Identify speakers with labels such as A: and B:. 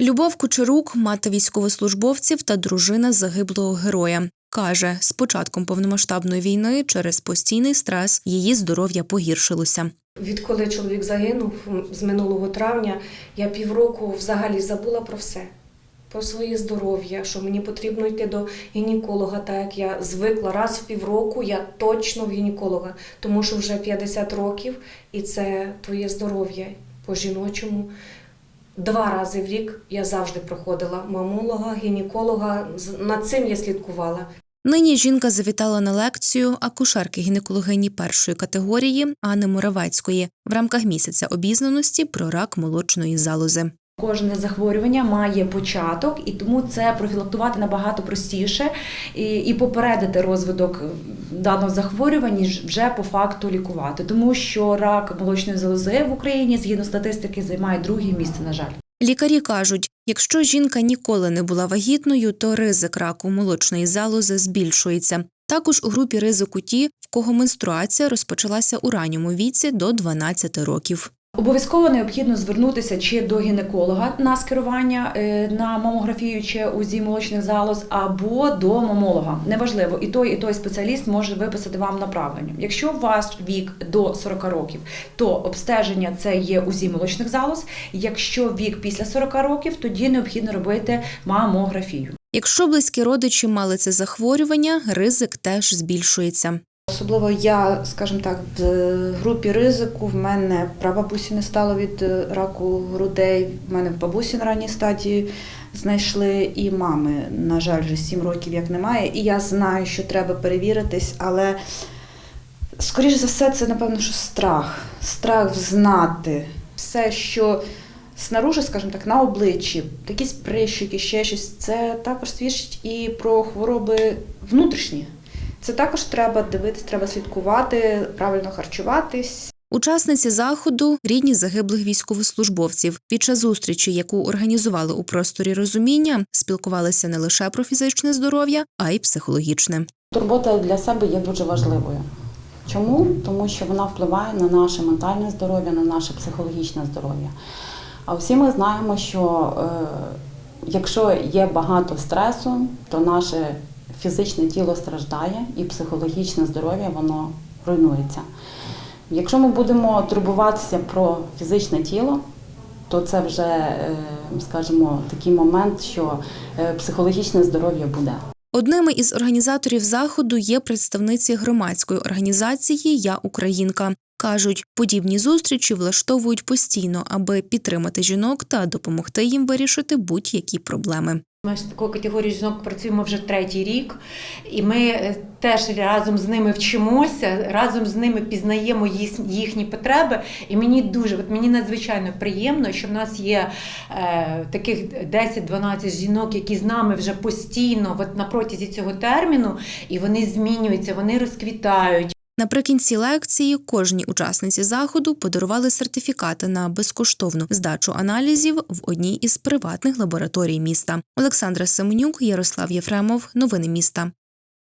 A: Любов Кучерук, мати військовослужбовців та дружина загиблого героя. Каже, з початком повномасштабної війни через постійний стрес її здоров'я погіршилося.
B: Відколи чоловік загинув з минулого травня, я півроку взагалі забула про все. Про своє здоров'я, що мені потрібно йти до гінеколога, так як я звикла раз в півроку, я точно в гінеколога, тому що вже 50 років, і це твоє здоров'я по жіночому. Два рази в рік я завжди проходила мамолога, гінеколога. Над цим я слідкувала.
A: Нині жінка завітала на лекцію акушерки гінекологині першої категорії Анни Муравецької в рамках місяця обізнаності про рак молочної залози.
C: Кожне захворювання має початок, і тому це профілактувати набагато простіше і, і попередити розвиток даного захворювання ніж вже по факту лікувати, тому що рак молочної залози в Україні згідно статистики займає друге місце. На жаль.
A: Лікарі кажуть, якщо жінка ніколи не була вагітною, то ризик раку молочної залози збільшується. Також у групі ризику ті, в кого менструація розпочалася у ранньому віці до 12 років.
C: Обов'язково необхідно звернутися чи до гінеколога на скерування е, на мамографію чи УЗІ молочних залоз, або до мамолога. Неважливо, і той, і той спеціаліст може виписати вам направлення. Якщо у вас вік до 40 років, то обстеження це є УЗІ молочних залоз. Якщо вік після 40 років, тоді необхідно робити мамографію.
A: Якщо близькі родичі мали це захворювання, ризик теж збільшується.
D: Особливо я, скажімо так, в групі ризику в мене прабабусі не стало від е, раку грудей. В мене в бабусі на ранній стадії знайшли і мами, на жаль, вже 7 років як немає. І я знаю, що треба перевіритись, але скоріш за все, це напевно, що страх. Страх знати все, що снаружи, скажімо так, на обличчі, якісь прищики, ще щось, це також свідчить і про хвороби внутрішні. Це також треба дивитись, треба слідкувати, правильно харчуватись.
A: Учасниці заходу рідні загиблих військовослужбовців. Під час зустрічі, яку організували у просторі розуміння, спілкувалися не лише про фізичне здоров'я, а й психологічне.
E: Турбота для себе є дуже важливою. Чому? Тому що вона впливає на наше ментальне здоров'я, на наше психологічне здоров'я. А всі ми знаємо, що е, якщо є багато стресу, то наше фізичне тіло страждає і психологічне здоров'я воно руйнується. Якщо ми будемо турбуватися про фізичне тіло, то це вже, е, скажімо, такий момент, що е, психологічне здоров'я буде.
A: Одними із організаторів заходу є представниці громадської організації Я Українка. Кажуть, подібні зустрічі влаштовують постійно, аби підтримати жінок та допомогти їм вирішити будь-які проблеми.
F: Ми з такою категорією жінок працюємо вже третій рік, і ми е, теж разом з ними вчимося, разом з ними пізнаємо їхні потреби. І мені дуже, от мені надзвичайно приємно, що в нас є е, таких 10-12 жінок, які з нами вже постійно, от на протязі цього терміну, і вони змінюються, вони розквітають.
A: Наприкінці лекції кожній учасниці заходу подарували сертифікати на безкоштовну здачу аналізів в одній із приватних лабораторій міста. Олександра Семенюк, Ярослав Єфремов. Новини міста.